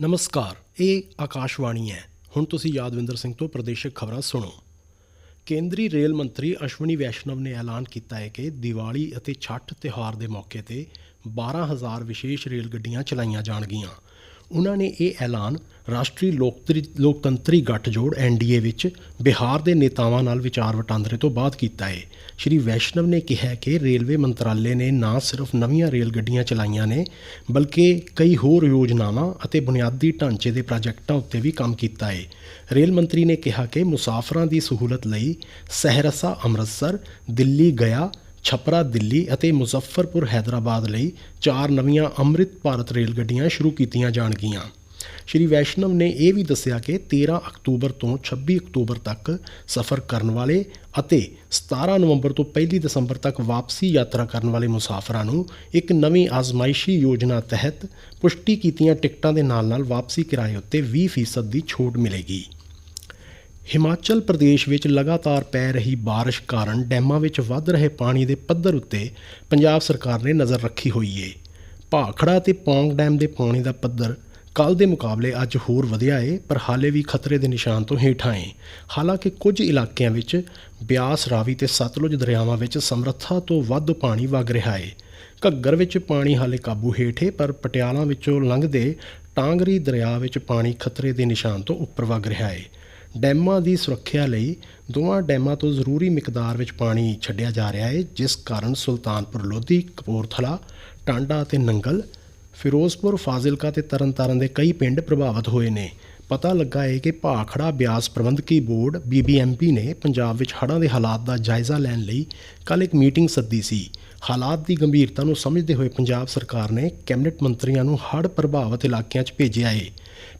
ਨਮਸਕਾਰ, ਇਹ ਆਕਾਸ਼ਵਾਣੀ ਹੈ। ਹੁਣ ਤੁਸੀਂ ਯਾਦਵਿੰਦਰ ਸਿੰਘ ਤੋਂ ਪ੍ਰਦੇਸ਼ਕ ਖਬਰਾਂ ਸੁਣੋ। ਕੇਂਦਰੀ ਰੇਲ ਮੰਤਰੀ ਅਸ਼ਵਨੀ ਵੈਸ਼ਨਵ ਨੇ ਐਲਾਨ ਕੀਤਾ ਹੈ ਕਿ ਦੀਵਾਲੀ ਅਤੇ ਛੱਠ ਤਿਉਹਾਰ ਦੇ ਮੌਕੇ ਤੇ 12000 ਵਿਸ਼ੇਸ਼ ਰੇਲ ਗੱਡੀਆਂ ਚਲਾਈਆਂ ਜਾਣਗੀਆਂ। ਉਹਨਾਂ ਨੇ ਇਹ ਐਲਾਨ ਰਾਸ਼ਟਰੀ ਲੋਕਤਰੀ, ਲੋਕਤੰਤਰੀ ਗੱਠਜੋੜ ਐਨਡੀਏ ਵਿੱਚ ਬਿਹਾਰ ਦੇ ਨੇਤਾਵਾਂ ਨਾਲ ਵਿਚਾਰ ਵਟਾਂਦਰੇ ਤੋਂ ਬਾਅਦ ਕੀਤਾ ਹੈ ਸ਼੍ਰੀ ਵੈਸ਼ਨਵ ਨੇ ਕਿਹਾ ਕਿ ਰੇਲਵੇ ਮੰਤਰਾਲੇ ਨੇ ਨਾ ਸਿਰਫ ਨਵੀਆਂ ਰੇਲ ਗੱਡੀਆਂ ਚਲਾਈਆਂ ਨੇ, ਬਲਕਿ ਕਈ ਹੋਰ ਯੋਜਨਾਵਾਂ ਅਤੇ ਬੁਨਿਆਦੀ ਢਾਂਚੇ ਦੇ ਪ੍ਰੋਜੈਕਟਾਂ ਉੱਤੇ ਵੀ ਕੰਮ ਕੀਤਾ ਹੈ ਰੇਲ ਮੰਤਰੀ ਨੇ ਕਿਹਾ ਕਿ ਮੁਸਾਫਰਾਂ ਦੀ ਸਹੂਲਤ ਲਈ ਸਹਿਰਸਾ, ਅੰਮ੍ਰਿਤਸਰ, ਦਿੱਲੀ, ਗਿਆ ਛਪਰਾ, ਦਿੱਲੀ ਅਤੇ ਮੁਜ਼ੱਫਰਪੁਰ ਹੈਦਰਾਬਾਦ ਲਈ ਚਾਰ ਨਵੀਆਂ ਅੰਮ੍ਰਿਤ ਭਾਰਤ ਰੇਲ ਗੱਡੀਆਂ ਸ਼ੁਰੂ ਕੀਤੀਆਂ ਜਾਣਗੀਆਂ। ਸ਼੍ਰੀ ਵੈਸ਼ਨਵ ਨੇ ਇਹ ਵੀ ਦੱਸਿਆ ਕਿ 13 ਅਕਤੂਬਰ ਤੋਂ 26 ਅਕਤੂਬਰ ਤੱਕ ਸਫ਼ਰ ਕਰਨ ਵਾਲੇ ਅਤੇ 17 ਨਵੰਬਰ ਤੋਂ 1 ਦਸੰਬਰ ਤੱਕ ਵਾਪਸੀ ਯਾਤਰਾ ਕਰਨ ਵਾਲੇ ਮੁਸਾਫਰਾਂ ਨੂੰ ਇੱਕ ਨਵੀਂ ਆਜ਼ਮਾਇਸ਼ੀ ਯੋਜਨਾ ਤਹਿਤ ਪੁਸ਼ਟੀ ਕੀਤੀਆਂ ਟਿਕਟਾਂ ਦੇ ਨਾਲ-ਨਾਲ ਵਾਪਸੀ ਕਿਰਾਏ ਉੱਤੇ 20% ਦੀ ਛੋਟ ਮਿਲੇਗੀ। ਹਿਮਾਚਲ ਪ੍ਰਦੇਸ਼ ਵਿੱਚ ਲਗਾਤਾਰ ਪੈ ਰਹੀ بارش ਕਾਰਨ ਡੈਮਾਂ ਵਿੱਚ ਵੱਧ ਰਹੇ ਪਾਣੀ ਦੇ ਪੱਧਰ ਉੱਤੇ ਪੰਜਾਬ ਸਰਕਾਰ ਨੇ ਨਜ਼ਰ ਰੱਖੀ ਹੋਈ ਏ ਭਾਖੜਾ ਤੇ ਪੌਂਗ ਡੈਮ ਦੇ ਪਾਣੀ ਦਾ ਪੱਧਰ ਕੱਲ ਦੇ ਮੁਕਾਬਲੇ ਅੱਜ ਹੋਰ ਵਧਿਆ ਏ ਪਰ ਹਾਲੇ ਵੀ ਖਤਰੇ ਦੇ ਨਿਸ਼ਾਨ ਤੋਂ ਹੇਠਾਂ ਏ ਹਾਲਾਂਕਿ ਕੁਝ ਇਲਾਕਿਆਂ ਵਿੱਚ ਬਿਆਸ ਰਾਵੀ ਤੇ ਸਤਲੁਜ ਦਰਿਆਵਾਂ ਵਿੱਚ ਸਮਰੱਥਾ ਤੋਂ ਵੱਧ ਪਾਣੀ ਵਗ ਰਿਹਾ ਏ ਘੱਗਰ ਵਿੱਚ ਪਾਣੀ ਹਾਲੇ ਕਾਬੂ ਹੇਠ ਏ ਪਰ ਪਟਿਆਲਾ ਵਿੱਚੋਂ ਲੰਘਦੇ ਟਾਂਗਰੀ ਦਰਿਆ ਵਿੱਚ ਪਾਣੀ ਖਤਰੇ ਦੇ ਨਿਸ਼ਾਨ ਤੋਂ ਉੱਪਰ ਵਗ ਰਿਹਾ ਏ ਡੈਮਾਂ ਦੀ ਸੁਰੱਖਿਆ ਲਈ ਦੋਵਾਂ ਡੈਮਾਂ ਤੋਂ ਜ਼ਰੂਰੀ ਮਿਕਦਾਰ ਵਿੱਚ ਪਾਣੀ ਛੱਡਿਆ ਜਾ ਰਿਹਾ ਹੈ, ਜਿਸ ਕਾਰਨ ਸੁਲਤਾਨਪੁਰ ਲੋਧੀ, ਕਪੂਰਥਲਾ, ਟਾਂਡਾ ਅਤੇ ਨੰਗਲ, ਫਿਰੋਜ਼ਪੁਰ, ਫਾਜ਼ਿਲਕਾ ਤੇ ਤਰਨਤਾਰਨ ਦੇ ਕਈ ਪਿੰਡ ਪ੍ਰਭਾਵਿਤ ਹੋਏ ਨੇ। ਪਤਾ ਲੱਗਾ ਹੈ ਕਿ ਭਾਖੜਾ ਬਿਆਸ ਪ੍ਰਬੰਧਕੀ ਬੋਰਡ ਬੀਬੀਐਮਪੀ ਨੇ ਪੰਜਾਬ ਵਿੱਚ ਹੜ੍ਹਾਂ ਦੇ ਹਾਲਾਤ ਦਾ ਜਾਇਜ਼ਾ ਲੈਣ ਲਈ ਕੱਲ ਇੱਕ ਮੀਟਿੰਗ ਸੱਦੀ ਸੀ। ਹਾਲਾਤ ਦੀ ਗੰਭੀਰਤਾ ਨੂੰ ਸਮਝਦੇ ਹੋਏ ਪੰਜਾਬ ਸਰਕਾਰ ਨੇ ਕੈਬਨਿਟ ਮੰਤਰੀਆਂ ਨੂੰ ਹੜ੍ਹ ਪ੍ਰਭਾਵਿਤ ਇਲਾਕਿਆਂ 'ਚ ਭੇਜਿਆ ਹੈ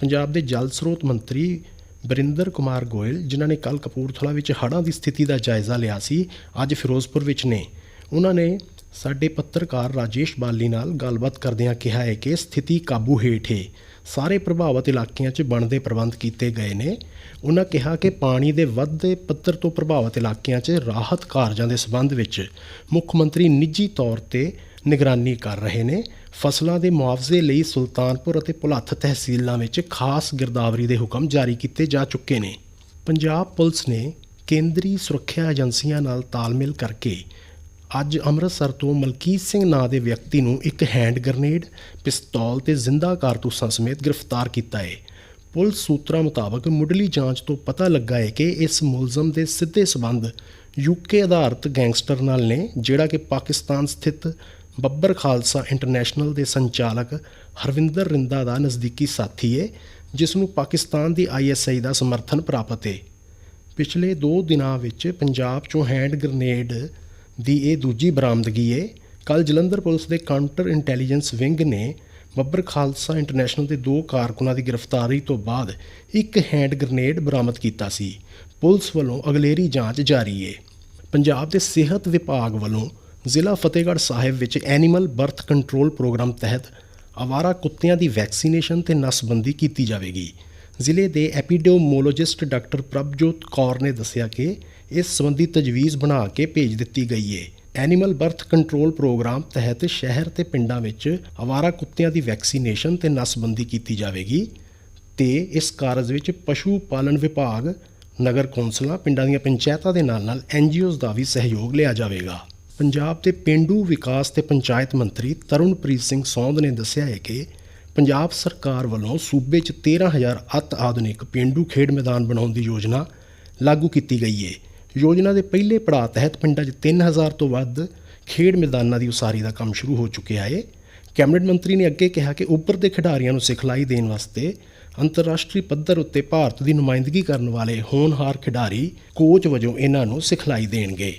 ਪੰਜਾਬ ਦੇ ਜਲ ਸਰੋਤ ਮੰਤਰੀ ਬਰਿੰਦਰ ਕੁਮਾਰ ਗੋਇਲ, ਜਿਨ੍ਹਾਂ ਨੇ ਕੱਲ ਕਪੂਰਥਲਾ ਵਿੱਚ ਹੜ੍ਹਾਂ ਦੀ ਸਥਿਤੀ ਦਾ ਜਾਇਜ਼ਾ ਲਿਆ ਸੀ, ਅੱਜ ਫਿਰੋਜ਼ਪੁਰ ਵਿੱਚ ਨੇ। ਉਹਨਾਂ ਨੇ ਸਾਡੇ ਪੱਤਰਕਾਰ ਰਾਜੇਸ਼ ਬਾਲੀ ਨਾਲ ਗੱਲਬਾਤ ਕਰਦਿਆਂ ਕਿਹਾ ਹੈ ਕਿ ਸਥਿਤੀ ਕਾਬੂ ਹੇਠ ਹੈ ਸਾਰੇ ਪ੍ਰਭਾਵਿਤ ਇਲਾਕਿਆਂ 'ਚ ਬਣਦੇ ਪ੍ਰਬੰਧ ਕੀਤੇ ਗਏ ਨੇ। ਉਹਨਾਂ ਕਿਹਾ ਕਿ ਪਾਣੀ ਦੇ ਵੱਧਦੇ ਪੱਧਰ ਤੋਂ ਪ੍ਰਭਾਵਿਤ ਇਲਾਕਿਆਂ 'ਚ ਰਾਹਤ ਕਾਰਜਾਂ ਦੇ ਸਬੰਧ ਵਿੱਚ ਮੁੱਖ ਮੰਤਰੀ ਨਿੱਜੀ ਤੌਰ ਤੇ ਨਿਗਰਾਨੀ ਕਰ ਰਹੇ ਨੇ। ਫਸਲਾਂ ਦੇ ਮੁਆਵਜ਼ੇ ਲਈ ਸੁਲਤਾਨਪੁਰ ਅਤੇ ਭੁਲੱਥ ਤਹਿਸੀਲਾਂ ਵਿੱਚ ਖਾਸ ਗਿਰਦਾਵਰੀ ਦੇ ਹੁਕਮ ਜਾਰੀ ਕੀਤੇ ਜਾ ਚੁੱਕੇ ਨੇ। ਪੰਜਾਬ ਪੁਲਿਸ ਨੇ ਕੇਂਦਰੀ ਸੁਰੱਖਿਆ ਏਜੰਸੀਆਂ ਨਾਲ ਤਾਲਮੇਲ ਕਰਕੇ ਅੱਜ ਅੰਮ੍ਰਿਤਸਰ ਤੋਂ ਮਲਕੀਤ ਸਿੰਘ ਨਾਂ ਦੇ ਵਿਅਕਤੀ ਨੂੰ ਇੱਕ ਹੈਂਡ ਗ੍ਰਨੇਡ, ਪਿਸਤੌਲ ਤੇ ਜ਼ਿੰਦਾ ਕਾਰਤੂਸਾਂ ਸਮੇਤ ਗ੍ਰਿਫਤਾਰ ਕੀਤਾ ਹੈ। ਪੁਲਿਸ ਸੂਤਰਾਂ ਮੁਤਾਬਕ ਮੁੱਢਲੀ ਜਾਂਚ ਤੋਂ ਪਤਾ ਲੱਗਾ ਹੈ ਕਿ ਇਸ ਮੁਲਜ਼ਮ ਦੇ ਸਿੱਧੇ ਸਬੰਧ ਯੂਕੇ ਆਧਾਰਿਤ ਗੈਂਗਸਟਰ ਨਾਲ ਨੇ, ਜਿਹੜਾ ਕਿ ਪਾਕਿਸਤਾਨ ਸਥਿਤ ਬੱਬਰ ਖਾਲਸਾ ਇੰਟਰਨੈਸ਼ਨਲ ਦੇ ਸੰਚਾਲਕ ਹਰਵਿੰਦਰ ਰਿੰਦਾ ਦਾ ਨਜ਼ਦੀਕੀ ਸਾਥੀ ਹੈ ਜਿਸ ਨੂੰ ਪਾਕਿਸਤਾਨ ਦੀ ਆਈਐਸਆਈ ਦਾ ਸਮਰਥਨ ਪ੍ਰਾਪਤ ਏ। ਪਿਛਲੇ 2 ਦਿਨਾਂ ਵਿੱਚ ਪੰਜਾਬ 'ਚੋਂ ਹੈਂਡ ਗ੍ਰਨੇਡ ਦੀ ਇਹ ਦੂਜੀ ਬਰਾਮਦਗੀ ਏ ਕੱਲ ਜਲੰਧਰ ਪੁਲਿਸ ਦੇ ਕਾਊਂਟਰ ਇੰਟੈਲੀਜੈਂਸ ਵਿੰਗ ਨੇ ਬੱਬਰ ਖਾਲਸਾ ਇੰਟਰਨੈਸ਼ਨਲ ਦੇ ਦੋ ਕਾਰਕੁਨਾਂ ਦੀ ਗ੍ਰਿਫਤਾਰੀ ਤੋਂ ਬਾਅਦ ਇੱਕ ਹੈਂਡ ਗ੍ਰਨੇਡ ਬਰਾਮਦ ਕੀਤਾ ਸੀ। ਪੁਲਿਸ ਵੱਲੋਂ ਅਗਲੇਰੀ ਜਾਂਚ ਜਾਰੀ ਏ। ਪੰਜਾਬ ਦੇ ਸਿਹਤ ਵਿਭਾਗ ਵੱਲੋਂ ਜ਼ਿਲ੍ਹਾ ਫਤਿਹਗੜ੍ਹ ਸਾਹਿਬ ਵਿੱਚ ਐਨੀਮਲ ਬਰਥ ਕੰਟਰੋਲ ਪ੍ਰੋਗਰਾਮ ਤਹਿਤ ਆਵਾਰਾ ਕੁੱਤਿਆਂ ਦੀ ਵੈਕਸੀਨੇਸ਼ਨ ਤੇ ਨਸਬੰਦੀ ਕੀਤੀ ਜਾਵੇਗੀ। ਜ਼ਿਲ੍ਹੇ ਦੇ ਐਪੀਡਿਓਮੋਲੋਜਿਸਟ ਡਾਕਟਰ ਪ੍ਰਭਜੋਤ ਕੌਰ ਨੇ ਦੱਸਿਆ ਕਿ ਇਸ ਸੰਬੰਧੀ ਤਜਵੀਜ਼ ਬਣਾ ਕੇ ਭੇਜ ਦਿੱਤੀ ਗਈ ਹੈ ਐਨੀਮਲ ਬਰਥ ਕੰਟਰੋਲ ਪ੍ਰੋਗਰਾਮ ਤਹਿਤ ਸ਼ਹਿਰ ਤੇ ਪਿੰਡਾਂ ਵਿੱਚ ਆਵਾਰਾ ਕੁੱਤਿਆਂ ਦੀ ਵੈਕਸੀਨੇਸ਼ਨ ਤੇ ਨਸਬੰਦੀ ਕੀਤੀ ਜਾਵੇਗੀ ਤੇ ਇਸ ਕਾਰਜ ਵਿੱਚ ਪਸ਼ੂ ਪਾਲਣ ਵਿਭਾਗ, ਨਗਰ ਕੌਂਸਲਾਂ, ਪਿੰਡਾਂ ਦੀਆਂ ਪੰਚਾਇਤਾਂ ਦੇ ਨਾਲ-ਨਾਲ ਐਨਜੀਓਜ਼ ਦਾ ਵੀ ਸਹਿਯੋਗ ਲਿਆ ਜਾਵੇਗਾ। ਪੰਜਾਬ ਦੇ ਪਿੰਡੂ ਵਿਕਾਸ ਤੇ ਪੰਚਾਇਤ ਮੰਤਰੀ ਤਰੁਣਪ੍ਰੀਤ ਸਿੰਘ ਸੌਂਦ ਨੇ ਦੱਸਿਆ ਹੈ ਕਿ ਪੰਜਾਬ ਸਰਕਾਰ ਵੱਲੋਂ ਸੂਬੇ 'ਚ 13000 ਅਤ ਆਧੁਨਿਕ ਪਿੰਡੂ ਖੇਡ ਮੈਦਾਨ ਬਣਾਉਣ ਦੀ ਯੋਜਨਾ ਲਾਗੂ ਕੀਤੀ ਗਈ ਹੈ। ਯੋਜਨਾ ਦੇ ਪਹਿਲੇ ਪੜਾਅ ਤਹਿਤ ਪਿੰਡਾਂ 'ਚ 3000 ਤੋਂ ਵੱਧ ਖੇਡ ਮੈਦਾਨਾਂ ਦੀ ਉਸਾਰੀ ਦਾ ਕੰਮ ਸ਼ੁਰੂ ਹੋ ਚੁੱਕਿਆ ਹੈ। ਕੈਬਨਿਟ ਮੰਤਰੀ ਨੇ ਅੱਗੇ ਕਿਹਾ ਕਿ ਉੱਭਰਦੇ ਖਿਡਾਰੀਆਂ ਨੂੰ ਸਿਖਲਾਈ ਦੇਣ ਵਾਸਤੇ ਅੰਤਰਰਾਸ਼ਟਰੀ ਪੱਧਰ ਉੱਤੇ ਭਾਰਤ ਦੀ ਨੁਮਾਇੰਦਗੀ ਕਰਨ ਵਾਲੇ ਹੋਣਹਾਰ ਖਿਡਾਰੀ ਕੋਚ ਵਜੋਂ ਇਹਨਾਂ ਨੂੰ ਸਿਖਲਾਈ ਦੇਣਗੇ।